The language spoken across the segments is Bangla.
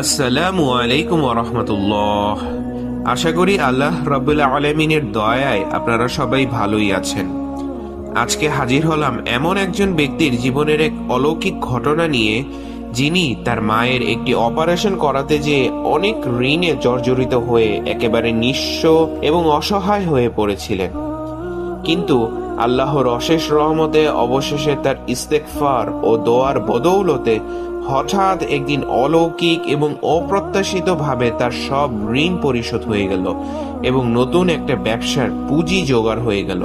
আসসালামু আলাইকুম রহমতুল্লাহ। আশা করি আল্লাহ রবুল্লা আলমিনের দয়ায় আপনারা সবাই ভালোই আছেন। আজকে হাজির হলাম এমন একজন ব্যক্তির জীবনের এক অলৌকিক ঘটনা নিয়ে, যিনি তার মায়ের একটি অপারেশন করাতে যে অনেক ঋণে জর্জরিত হয়ে একেবারে নিঃস্ব এবং অসহায় হয়ে পড়েছিলেন। কিন্তু আল্লাহর অশেষ রহমতে অবশেষে তার ইস্তেকফার ও দোয়ার বদৌলতে হঠাৎ একদিন অলৌকিক এবং অপ্রত্যাশিতভাবে তার সব ঋণ পরিশোধ হয়ে গেল এবং নতুন একটা ব্যবসার পুঁজি জোগাড় হয়ে গেল।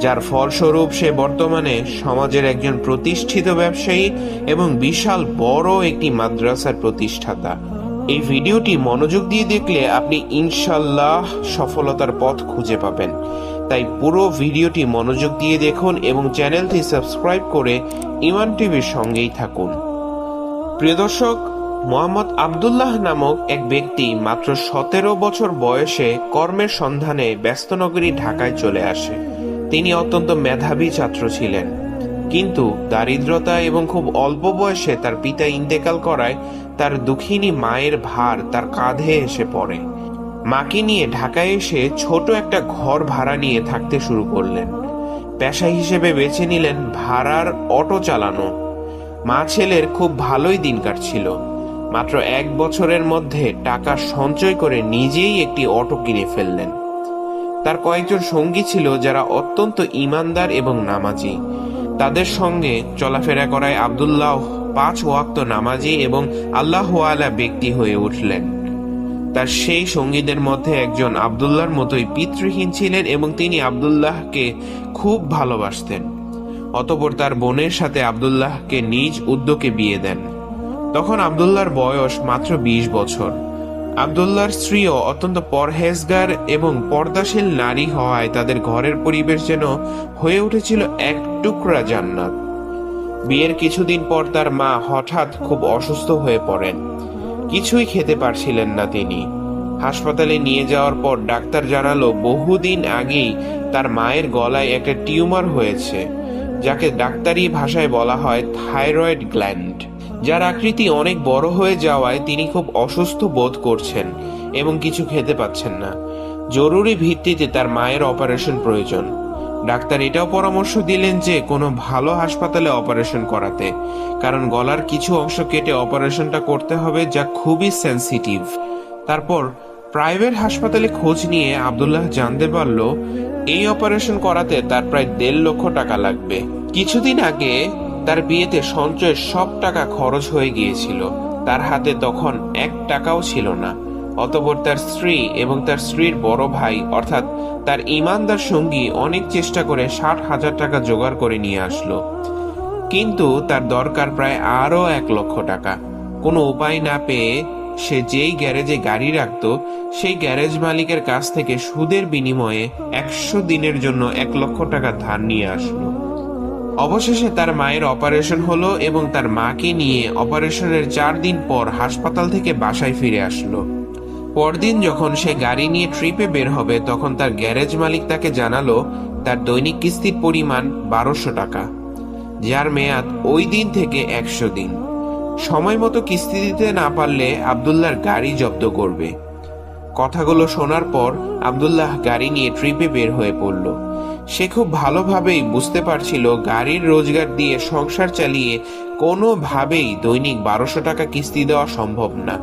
যার ফলস্বরূপ সে বর্তমানে সমাজের একজন প্রতিষ্ঠিত ব্যবসায়ী এবং বিশাল বড় একটি মাদ্রাসার প্রতিষ্ঠাতা। এই ভিডিওটি মনোযোগ দিয়ে দেখলে আপনি ইনশাল্লাহ সফলতার পথ খুঁজে পাবেন। তাই পুরো ভিডিওটি মনোযোগ দিয়ে দেখুন এবং চ্যানেলটি সাবস্ক্রাইব করে ইমান টিভির সঙ্গেই থাকুন। প্রিয় দর্শক, মোহাম্মদ আবদুল্লাহ নামক এক ব্যক্তি মাত্র সতেরো বছর বয়সে কর্মের সন্ধানে ব্যস্তনগরী ঢাকায় চলে আসে। তিনি অত্যন্ত মেধাবী ছাত্র ছিলেন। কিন্তু দারিদ্রতা এবং খুব অল্প বয়সে তার পিতা ইন্তেকাল করায় তার দুঃখিনী মায়ের ভার তার কাঁধে এসে পড়ে। মাকে নিয়ে ঢাকায় এসে ছোট একটা ঘর ভাড়া নিয়ে থাকতে শুরু করলেন। পেশা হিসেবে বেছে নিলেন ভাড়ার অটো চালানো। মা ছেলের খুব ভালোই দিন কাটছিল। মাত্র এক বছরের মধ্যে টাকা সঞ্চয় করে নিজেই একটি অটো কিনে ফেললেন। তার কয়েকজন সঙ্গী ছিল যারা অত্যন্ত ইমানদার এবং নামাজি। তাদের সঙ্গে চলাফেরা করায় আবদুল্লাহ পাঁচ ওয়াক্ত নামাজি এবং আল্লাহওয়ালা ব্যক্তি হয়ে উঠলেন। তার সেই সঙ্গীদের মধ্যে একজন আবদুল্লাহর মতোই পিতৃহীন ছিলেন এবং তিনি আবদুল্লাহকে খুব ভালোবাসতেন। অতপর তার বোনের সাথে আবদুল্লাহকে নিজ উদ্যোগে বিয়ে দেন। তখন আবদুল্লাহর বয়স মাত্র বিশ বছর। আবদুল্লাহর স্ত্রীও অত্যন্ত পরহেজগার এবং পর্দাশীল নারী হওয়ায় তাদের ঘরের পরিবেশ যেন হয়ে উঠেছিল এক টুকরা জান্নাত। বিয়ের কিছুদিন পর তার মা হঠাৎ খুব অসুস্থ হয়ে পড়েন। কিছুই খেতে পারছিলেন না তিনি। হাসপাতালে নিয়ে যাওয়ার পর ডাক্তার জানালো, বহুদিন আগেই তার মায়ের গলায় একটা টিউমার হয়েছে, যাকে ডাক্তারি ভাষায় বলা হয় থাইরয়েড গ্ল্যান্ড। যার আকৃতি অনেক বড় হয়ে যাওয়ায় তিনি খুব অসুস্থ বোধ করছেন এবং কিছু খেতে পাচ্ছেন না। জরুরি ভিত্তিতে তার মায়ের অপারেশন প্রয়োজন। ডাক্তার এটাও পরামর্শ দিলেন যে কোনো ভালো হাসপাতালে অপারেশন করাতে, কারণ গলার কিছু অংশ কেটে অপারেশনটা করতে হবে যা খুবই সেন্সিটিভ। তারপর প্রাইভেট হাসপাতালে খোঁজ নিয়ে আবদুল্লাহ জানতে পারল, এই অপারেশন করাতে তার প্রায় দেড় লক্ষ টাকা লাগবে। কিছুদিন আগে তার বিয়েতে সঞ্চয়ের সব টাকা খরচ হয়ে গিয়েছিল। তার হাতে তখন এক টাকাও ছিল না। অতপর তার স্ত্রী এবং তার স্ত্রীর বড় ভাই, অর্থাৎ তার ইমানদার সঙ্গী, অনেক চেষ্টা করে ষাট হাজার টাকা জোগাড় করে নিয়ে আসলো। কিন্তু তার দরকার প্রায় আরও এক লক্ষ টাকা। কোনো উপায় না পেয়ে সে যেই গ্যারেজে গাড়ি রাখত, সেই গ্যারেজ মালিকের কাছ থেকে সুদের বিনিময়ে একশো দিনের জন্য এক লক্ষ টাকা ধার নিয়ে আসলো। অবশেষে তার মায়ের অপারেশন হলো এবং তার মাকে নিয়ে অপারেশনের চার দিন পর হাসপাতাল থেকে বাসায় ফিরে আসলো। পরদিন যখন সে গাড়ি নিয়ে ট্রিপে বের হবে, তখন তার গ্যারেজ মালিক তাকে জানালো, তার দৈনিক কিস্তির পরিমাণ বারোশো টাকা, যার মেয়াদ ওই দিন থেকে একশো দিন। সময় মতো কিস্তি দিতে না পারলে আবদুল্লাহর গাড়ি জব্দ করবে। কথাগুলো শোনার পর আবদুল্লাহ গাড়ি নিয়ে ট্রিপে বের হয়ে পড়ল। সে খুব ভালোভাবেই বুঝতে পারছিল গাড়ির রোজগার দিয়ে সংসার চালিয়ে কোনোভাবেই দৈনিক বারোশো টাকা কিস্তি দেওয়া সম্ভব না।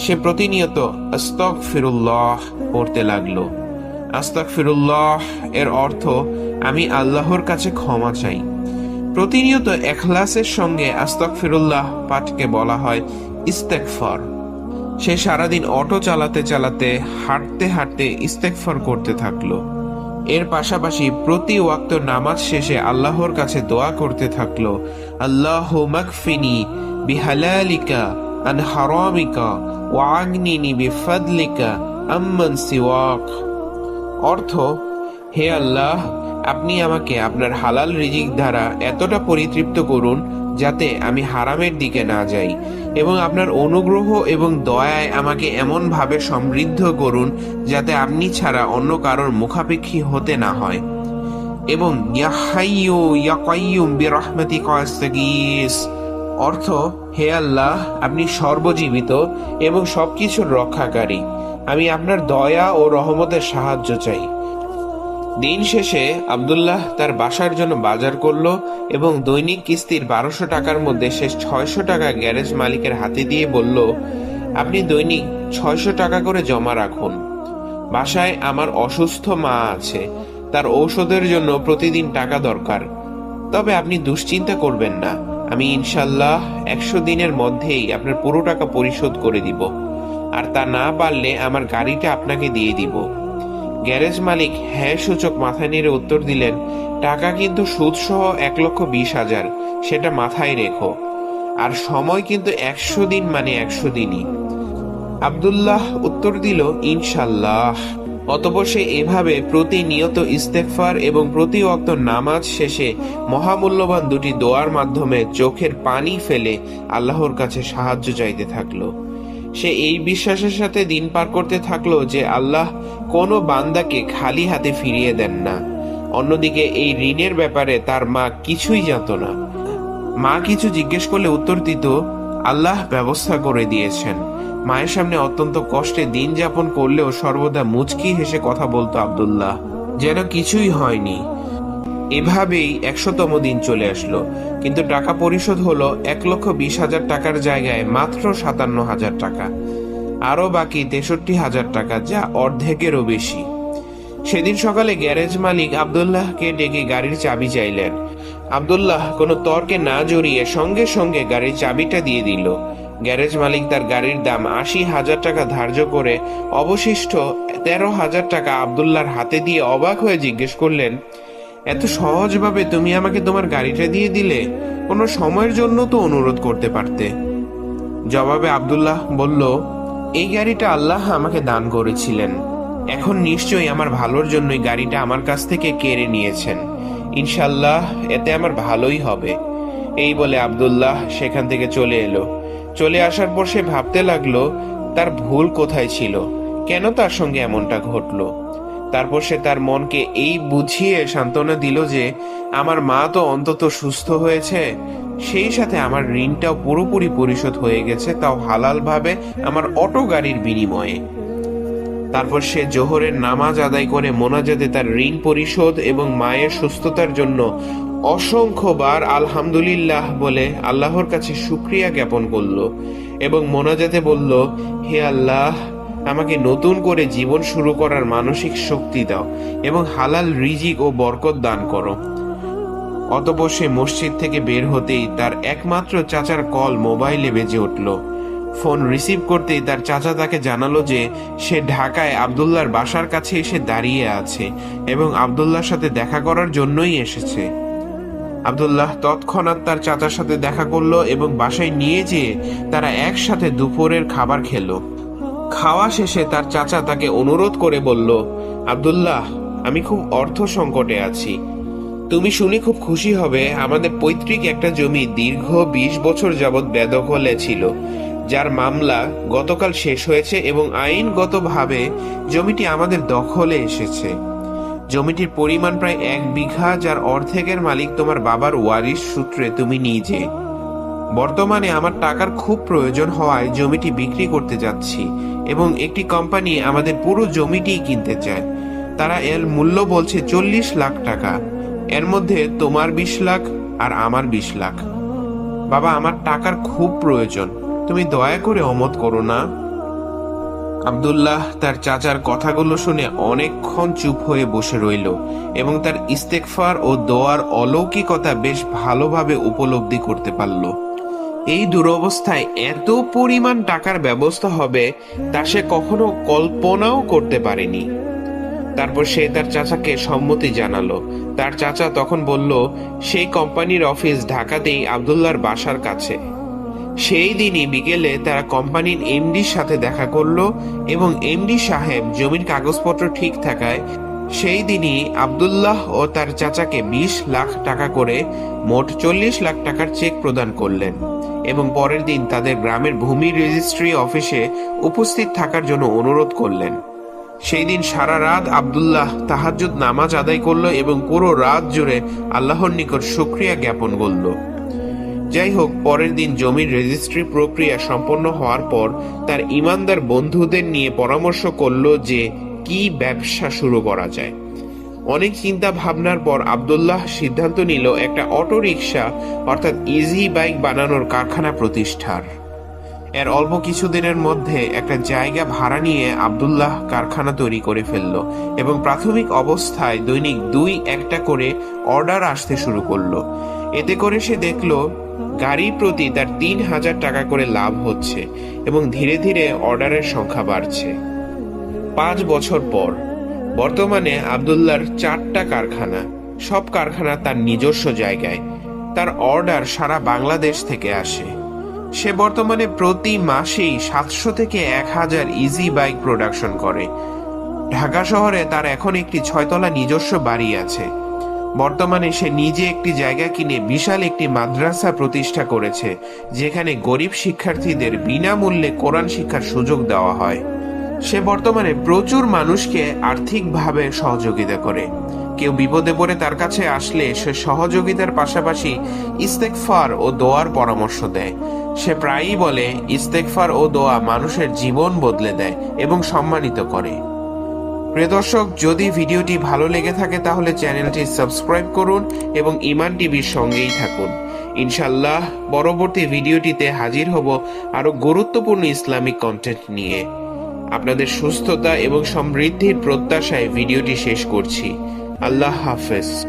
সে প্রতিনিয়ত আস্তক ফিরুল্লাহ পড়তে লাগল। আস্তক ফিরুল্লাহ এর অর্থ, আমি আল্লাহর কাছে ক্ষমা চাই। প্রতিনিয়ত এখলাসের সঙ্গে আস্তক ফিরুল্লাহ পাঠকে বলা হয় ইস্তেকফর সে সারাদিন অটো চালাতে চালাতে হাঁটতে হাঁটতে ইস্তেকফর করতে থাকল। এর পাশাপাশি প্রতি ওয়াক্ত নামাজ শেষে আল্লাহর কাছে দোয়া করতে থাকল আল্লাহ মাকফিনি বিহালালিকা আন হারামিকা ওয়াগনিনি বিফাদলিকা আম্মান সিওয়াক অর্থ, হে আল্লাহ, আপনি আমাকে আপনার হালাল রিজিক দ্বারা এতটা পরিতৃপ্ত করুন যাতে আমি হারামের দিকে না যাই এবং আপনার অনুগ্রহ এবং দয়ায় আমাকে এমনভাবে সমৃদ্ধ করুন যাতে আপনি ছাড়া অন্য কারোর মুখাপেক্ষী হতে না হয়। এবং ইয়াহাইয়ু ইয়াকাইয়ুম বিরহমাতিকা আস্তাগীস অর্থ, হে আল্লাহ, আপনি সর্বজীবিত এবং সবকিছুর রক্ষাকারী। আমি আপনার দয়া ও রহমতের সাহায্য চাই। দিন শেষে আব্দুল্লাহ তার বাসার জন্য বাজার করল এবং দৈনিক কিস্তির বারোশো টাকার মধ্যে শেষ ছয়শো টাকা গ্যারেজ মালিকের হাতে দিয়ে বলল, আপনি দৈনিক ছয়শো টাকা করে জমা রাখুন। বাসায় আমার অসুস্থ মা আছে। তার ঔষধের জন্য প্রতিদিন টাকা দরকার। তবে আপনি দুশ্চিন্তা করবেন না। আমি ইনশাল্লাহ একশো দিনের মধ্যেই আপনার পুরো টাকা পরিশোধ করে দিব। আর তা না পারলে আমার গাড়িটা আপনাকে দিয়ে দিব। গ্যারেজ মালিক হ্যাঁ সূচক মাথা নেড়ে উত্তর দিলেন, টাকা কিন্তু সুদসহ এক লক্ষ বিশ হাজার, সেটা মাথায় রেখো। আর সময় কিন্তু একশো দিন মানে একশো দিনই। আব্দুল্লাহ উত্তর দিল ইনশাল্লাহ অতপর সে এভাবে প্রতিনিয়ত ইস্তেকফার এবং প্রতি অক্ত নামাজ শেষে মহামূল্যবান দুটি দোয়ার মাধ্যমে চোখের পানি ফেলে আল্লাহর কাছে সাহায্য চাইতে থাকল। সে এই বিশ্বাসের সাথে দিন পার করতে থাকল যে আল্লাহ কোনো বান্দাকে খালি হাতে ফিরিয়ে দেন না। অন্যদিকে এই ঋণের ব্যাপারে তার মা কিছুই জানত না। মা কিছু জিজ্ঞেস করলে উত্তর দিত, আল্লাহ ব্যবস্থা করে দিয়েছেন। মায়ের সামনে অত্যন্ত কষ্টে দিন যাপন করলেও সর্বদা মুচকি হেসে কথা বলতো আব্দুল্লাহ, যেন কিছুই হয়নি। এভাবেই একশোতম দিন চলে আসলো, কিন্তু টাকা পরিশোধ হলো এক লক্ষ বিশ হাজার টাকার জায়গায় মাত্র সাতান্ন হাজার টাকা। আরও বাকি তেষট্টি হাজার টাকা যা অর্ধেকেরও বেশি। সেদিন সকালে গ্যারেজ মালিক আবদুল্লাহকে ডেকে গাড়ির চাবি চাইলেন। আবদুল্লাহ কোনো তর্কে না জড়িয়ে সঙ্গে সঙ্গে গাড়ির চাবিটা দিয়ে দিল। গ্যারেজ মালিক তার গাড়ির দাম আশি হাজার টাকা ধার্য করে অবশিষ্ট তেরো হাজার টাকা আবদুল্লাহর হাতে দিয়ে অবাক হয়ে জিজ্ঞেস করলেন, এত সহজভাবে তুমি আমাকে তোমার গাড়িটা দিয়ে দিলে? কোনো সময়ের জন্য তো অনুরোধ করতে পারতে। জবাবে আব্দুল্লাহ বলল, এই গাড়িটা আল্লাহ আমাকে দান করেছিলেন। এখন নিশ্চয়ই আমার ভালোর জন্যই গাড়িটা আমার কাছ থেকে কেড়ে নিয়েছেন। ইনশাল্লাহ এতে আমার ভালোই হবে। এই বলে আব্দুল্লাহ সেখান থেকে চলে এলো। চলে আসার পর সে ভাবতে লাগল, তার ভুল কোথায় ছিল? কেন তার সঙ্গে এমনটা ঘটলো? তারপর সে তার মনকে এই বুঝিয়ে সান্ত্বনা দিল যে, আমার মা তো অন্তত সুস্থ হয়েছে, সেই সাথে আমার ঋণটাও পুরোপুরি পরিশোধ হয়ে গেছে, তাও হালালভাবে আমার অটো গাড়ির বিনিময়ে। তারপর সে জোহরের নামাজ আদায় করে মোনাজাতে তার ঋণ পরিশোধ এবং মায়ের সুস্থতার জন্য অসংখ্যবার আলহামদুলিল্লাহ বলে আল্লাহর কাছে শুক্রিয়া জ্ঞাপন করল এবং মোনাজাতে বলল, হে আল্লাহ, আমাকে নতুন করে জীবন শুরু করার মানসিক শক্তি দাও এবং হালাল রিজিক ও বরকত দান করো। অতপর সে মসজিদ থেকে বের হতেই তার একমাত্র চাচার কল মোবাইলে বেজে উঠল। ফোন রিসিভ করতেই তার চাচা তাকে জানালো যে সে ঢাকায় আবদুল্লার বাসার কাছে এসে দাঁড়িয়ে আছে এবং আবদুল্লার সাথে দেখা করার জন্যই এসেছে। আবদুল্লাহ তৎক্ষণাৎ তার চাচার সাথে দেখা করল এবং বাসায় নিয়ে যেয়ে তারা একসাথে দুপুরের খাবার খেলো। খাওয়া শেষে তার চাচা তাকে অনুরোধ করে বলল, আবদুল্লাহ, আমি খুব অর্থ সংকটে আছি। তুমি শুনে খুব খুশি হবে, আমাদের পৈতৃক একটা জমি দীর্ঘ বিশ বছর যাবৎ বেদখলে ছিল, যার মামলা গতকাল শেষ হয়েছে এবং আইনগতভাবে জমিটি আমাদের দখলে এসেছে। জমিটির পরিমাণ প্রায় এক বিঘা, যার অর্ধেকের মালিক তোমার বাবার ওয়ারিশ সূত্রে তুমি নিজে। বর্তমানে আমার টাকার খুব প্রয়োজন হওয়ায় জমিটি বিক্রি করতে যাচ্ছি এবং একটি কোম্পানি আমাদের পুরো জমিটিই কিনতে চায়। তারা এর মূল্য বলছে চল্লিশ লাখ টাকা। এর মধ্যে তোমার বিশ লাখ আর আমার বিশ লাখ। বাবা, আমার টাকার খুব প্রয়োজন। তুমি দয়া করে অমত করো না। আবদুল্লাহ তার চাচার কথাগুলো শুনে অনেকক্ষণ চুপ হয়ে বসে রইল এবং তার ইস্তেকফার ও দোয়ার অলৌকিকতা বেশ ভালোভাবে উপলব্ধি করতে পারল। এই দুরবস্থায় এত পরিমাণ টাকার ব্যবস্থা হবে তা সে কখনো কল্পনাও করতে পারেনি। তারপর সে তার চাচাকে সম্মতি জানালো। তার চাচা তখন বলল, সেই কোম্পানির অফিস ঢাকাতেই আবদুল্লার বাসার কাছে। সেই দিনই বিকেলে তারা কোম্পানির এমডির সাথে দেখা করল এবং এমডি সাহেব জমির কাগজপত্র ঠিক থাকায় সেই দিনই আবদুল্লাহ ও তার চাচাকে বিশ লাখ টাকা করে মোট চল্লিশ লাখ টাকার চেক প্রদান করলেন এবং পরের দিন তাদের গ্রামের ভূমি রেজিস্ট্রি অফিসে উপস্থিত থাকার জন্য অনুরোধ করলেন। সেই দিন সারা রাত আবদুল্লাহ তাহাজ্জুদ নামাজ আদায় করল এবং পুরো রাত জুড়ে আল্লাহর নিকট শুক্রিয়া জ্ঞাপন করল। যাই হোক পরের দিন জমির রেজিস্ট্রি প্রক্রিয়া সম্পন্ন হওয়ার পর তার ইমানদার বন্ধুদের নিয়ে পরামর্শ করল যে কি ব্যবসা শুরু করা যায়। অনেক চিন্তা ভাবনার পর আব্দুল্লাহ সিদ্ধান্ত নিল একটা অটো রিক্সা অর্থাৎ ইজি বাইক বানানোর কারখানা প্রতিষ্ঠার। এর অল্প কিছুদিনের মধ্যে একটা জায়গা ভাড়া নিয়ে আবদুল্লাহ কারখানা তৈরি করে ফেলল এবং প্রাথমিক অবস্থায় দৈনিক দুই একটা করে অর্ডার আসতে শুরু করল। এতে করে সে দেখল, গাড়ি প্রতি তার তিন হাজার টাকা করে লাভ হচ্ছে এবং ধীরে ধীরে অর্ডারের সংখ্যা বাড়ছে। পাঁচ বছর পর, বর্তমানে আবদুল্লার চারটা কারখানা, সব কারখানা তার নিজস্ব জায়গায়। তার অর্ডার সারা বাংলাদেশ থেকে আসে। সে বর্তমানে প্রতি মাসেই সাতশো থেকে এক হাজার ইজি বাইক প্রোডাকশন করে। ঢাকা শহরে তার এখন একটি ছয়তলা নিজস্ব বাড়ি আছে। বর্তমানে সে নিজে একটি জায়গা কিনে বিশাল একটি মাদ্রাসা প্রতিষ্ঠা করেছে, যেখানে গরিব শিক্ষার্থীদের বিনামূল্যে কোরআন শিক্ষার সুযোগ দেওয়া হয়। সে বর্তমানে প্রচুর মানুষকে আর্থিকভাবে সহযোগিতা করে। কেউ বিপদে পড়ে তার কাছে আসলে সে সহযোগিতার পাশাপাশি ইস্তেকফার ও দোয়ার পরামর্শ দেয়। সে প্রায়ই বলে, ইস্তেকফার ও দোয়া মানুষের জীবন বদলে দেয় এবং সম্মানিত করে। প্রিয় দর্শক, যদি ভিডিওটি ভালো লেগে থাকে, তাহলে চ্যানেলটি সাবস্ক্রাইব করুন এবং ইমান টিভির সঙ্গেই থাকুন। ইনশাল্লাহ পরবর্তী ভিডিওটিতে হাজির হব আরও গুরুত্বপূর্ণ ইসলামিক কন্টেন্ট নিয়ে। আপনাদের সুস্থতা এবং সমৃদ্ধির প্রত্যাশায় ভিডিওটি শেষ করছি। আল্লাহ হাফেজ।